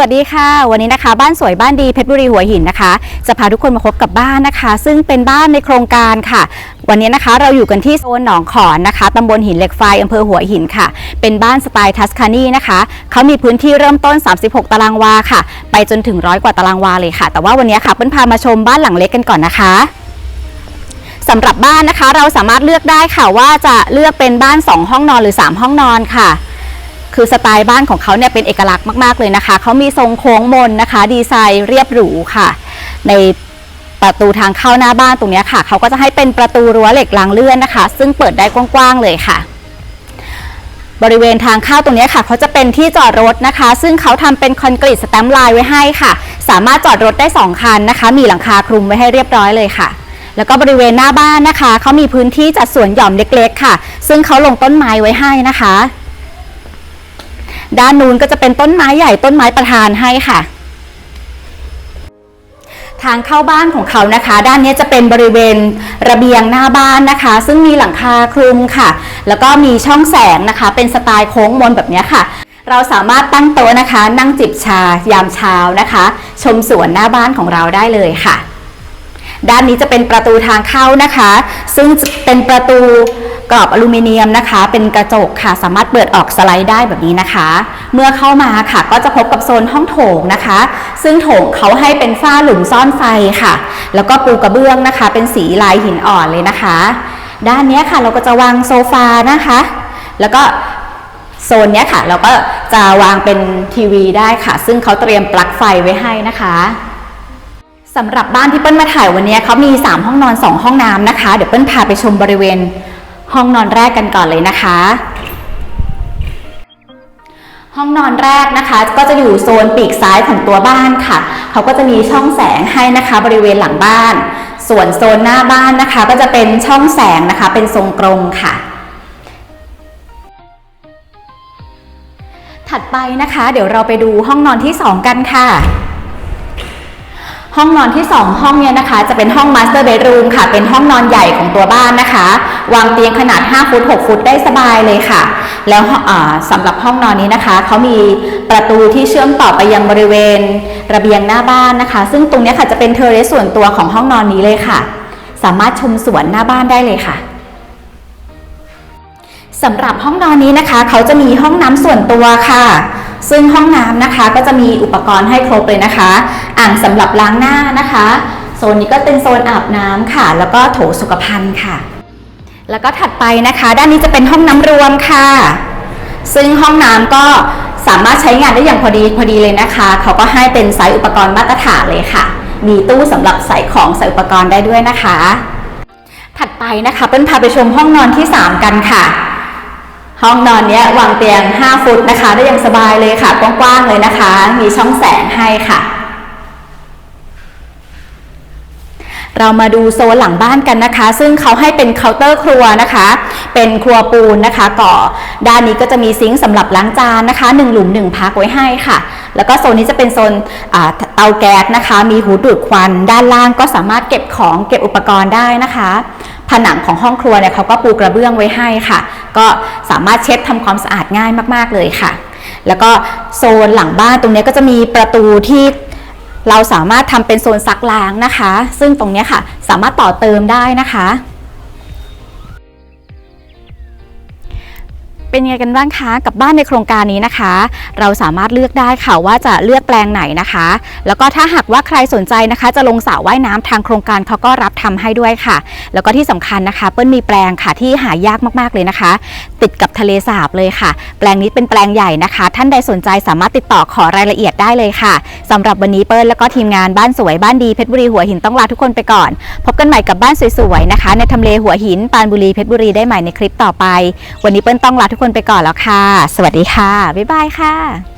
สวัสดีค่ะ วันนี้นะคะบ้านสวยบ้านดีเพชรบุรีหัวหินนะคะ จะพาทุกคนมาพบกับบ้านนะคะ ซึ่งเป็นบ้านในโครงการค่ะ วันนี้นะคะเราอยู่กันที่โซนหนองขอนนะคะตำบลหินเหล็กไฟอำเภอหัวหินค่ะ เป็นบ้านสไตล์ทัสคานีนะคะเขามีพื้นที่เริ่มต้น 36 ตารางวาค่ะ ไปจนถึงร้อยกว่าตารางวาเลยค่ะ แต่ว่าวันนี้ค่ะเปิ้ลพามาชมบ้านหลังเล็กกันก่อนนะคะสำหรับบ้านนะคะเราสามารถเลือกได้ค่ะว่าจะเลือกเป็นบ้าน 2 ห้องนอนหรือ 3 ห้องนอนค่ะ คือสไตล์บ้านของเขาเนี่ยเป็นเอกลักษณ์มาก ๆ เลยนะคะ เขามีทรงโค้งมนนะคะ ดีไซน์เรียบหรูค่ะ ในประตูทางเข้าหน้าบ้านตรงนี้ค่ะ เขาก็จะให้เป็นประตูรั้วเหล็กรางเลื่อนนะคะ ซึ่งเปิดได้กว้างๆเลยค่ะ บริเวณทางเข้าตรงนี้ค่ะ เขาจะเป็นที่จอดรถนะคะ ซึ่งเขาทำเป็นคอนกรีตสแตมป์ลายไว้ให้ค่ะ สามารถจอดรถได้ 2 คันนะคะ มีหลังคาคลุมไว้ให้เรียบร้อยเลยค่ะแล้วก็บริเวณหน้าบ้านนะคะ เขามีพื้นที่จัดสวนหย่อมเล็กๆ ค่ะ ซึ่งเขาลงต้นไม้ไว้ให้นะคะ ด้านนู้นก็จะเป็นต้นไม้ใหญ่ต้นไม้ประธานให้ค่ะ ทางเข้าบ้านของเขานะคะ ด้านนี้จะเป็นบริเวณระเบียงหน้าบ้านนะคะ ซึ่งมีหลังคาคลุมค่ะ แล้วก็มีช่องแสงนะคะ เป็นสไตล์โค้งมนแบบนี้ค่ะเราสามารถตั้งโต๊ะนะคะ นั่งจิบชายามเช้านะคะ ชมสวนหน้าบ้านของเราได้เลยค่ะ ด้านนี้จะเป็นประตูทางเข้านะคะ ซึ่งเป็นประตู กรอบอลูมิเนียมนะคะ เป็นกระจกค่ะสามารถเปิดออกสไลด์ได้แบบนี้นะคะ เมื่อเข้ามาค่ะก็จะพบกับโซนห้องโถงนะคะ ซึ่งโถงเขาให้เป็นฝ้าหลุมซ่อนไฟค่ะ แล้วก็ปูกระเบื้องนะคะ เป็นสีลายหินอ่อนเลยนะคะ ด้านนี้ค่ะเราก็จะวางโซฟานะคะ แล้วก็โซนนี้ค่ะ เราก็จะวางเป็นทีวีได้ค่ะ ซึ่งเขาเตรียมปลั๊กไฟไว้ให้นะคะสำหรับบ้านที่เปิ้ลมาถ่ายวันนี้เขามี 3 ห้องนอน 2 ห้องน้ำนะคะ เดี๋ยวเปิ้ลพาไปชมบริเวณ ห้องนอนแรกกันก่อนเลยนะคะ ห้องนอนแรกนะคะ ก็จะอยู่โซนปีกซ้ายของตัวบ้านค่ะ เขาก็จะมีช่องแสงให้นะคะ บริเวณหลังบ้าน ส่วนโซนหน้าบ้านนะคะ ก็จะเป็นช่องแสงนะคะ เป็นทรงกรงค่ะถัดไปนะคะ เดี๋ยวเราไปดูห้องนอนที่ 2 กันค่ะ ห้องนอนที่ 2 ห้องเนี่ยนะคะ จะเป็นห้องมาสเตอร์เบดรูมค่ะ เป็นห้องนอนใหญ่ของตัวบ้านนะคะ วางเตียงขนาด 5 ฟุต 6 ฟุตได้สบายเลยค่ะ แล้วสำหรับห้องนอนนี้นะคะ เขามีประตูที่เชื่อมต่อไปยังบริเวณระเบียงหน้าบ้านนะคะ ซึ่งตรงนี้ค่ะจะเป็นเทอร์เรสส่วนตัวของห้องนอนนี้เลยค่ะ สามารถชมสวนหน้าบ้านได้เลยค่ะสำหรับห้องนอนนี้นะคะ เขาจะมีห้องน้ำส่วนตัวค่ะ ซึ่งห้องน้ำนะคะก็จะมีอุปกรณ์ให้ครบเลยนะคะ อ่างสำหรับล้างหน้านะคะ โซนนี้ก็เป็นโซนอาบน้ำค่ะ แล้วก็โถสุขภัณฑ์ค่ะ แล้วก็ถัดไปนะคะ ด้านนี้จะเป็นห้องน้ำรวมค่ะ ซึ่งห้องน้ำก็สามารถใช้งานได้อย่างพอดีพอดีเลยนะคะ เขาก็ให้เป็นไซส์อุปกรณ์มาตรฐานเลยค่ะ มีตู้สำหรับใส่ของใส่อุปกรณ์ได้ด้วยนะคะ ถัดไปนะคะเปิ้ลพาไปชมห้องนอนที่ 3 กันค่ะ ห้องนอนเนี้ยวางเตียง 5 ฟุตนะคะ ได้อย่างสบายเลยค่ะ กว้างๆเลยนะคะ มีช่องแสงให้ค่ะ เรามาดูโซนหลังบ้านกันนะคะ ซึ่งเขาให้เป็นเคาน์เตอร์ครัวนะคะ เป็นครัวปูนนะคะก่อด้านนี้ก็จะมีซิงค์สำหรับล้างจานนะคะ 1 หลุม 1 พักไว้ให้ค่ะ แล้วก็โซนนี้จะเป็นโซนเตาแก๊สนะคะ มีหูดูดควัน ด้านล่างก็สามารถเก็บของเก็บอุปกรณ์ได้นะคะ ผนังของห้องครัวเนี่ยเขาก็ปูกระเบื้องไว้ให้ค่ะ ก็สามารถเช็ดทำความสะอาดง่ายมาก ๆเลยค่ะ แล้วก็โซนหลังบ้านตรงนี้ก็จะมีประตูที่เราสามารถทำเป็นโซนซักล้างนะคะ ซึ่งตรงนี้ค่ะ สามารถต่อเติมได้นะคะ เป็นยังไงกันบ้างคะกับบ้านในโครงการนี้นะคะ เราสามารถเลือกได้ค่ะว่าจะเลือกแปลงไหนนะคะ แล้วก็ถ้าหากว่าใครสนใจนะคะ จะลงสระว่ายน้ำทางโครงการเขาก็รับทำให้ด้วยค่ะ แล้วก็ที่สำคัญนะคะ เปิ้ลมีแปลงค่ะที่หายากมากๆเลยนะคะติดกับทะเลสาบเลยค่ะ แปลงนี้เป็นแปลงใหญ่นะคะ ท่านใดสนใจสามารถติดต่อขอรายละเอียดได้เลยค่ะสำหรับวันนี้เปิ้ลแล้วก็ทีมงานบ้านสวยบ้านดีเพชรบุรีหัวหินต้องลาทุกคนไปก่อน พบกันใหม่กับบ้านสวยๆนะคะ ในทำเลหัวหินปานบุรีเพชรบุรีได้ใหม่ในคลิปต่อไป วันนี้เปิ้ลต้องลาทุกคนไปก่อนแล้วค่ะ สวัสดีค่ะบ๊ายบายค่ะ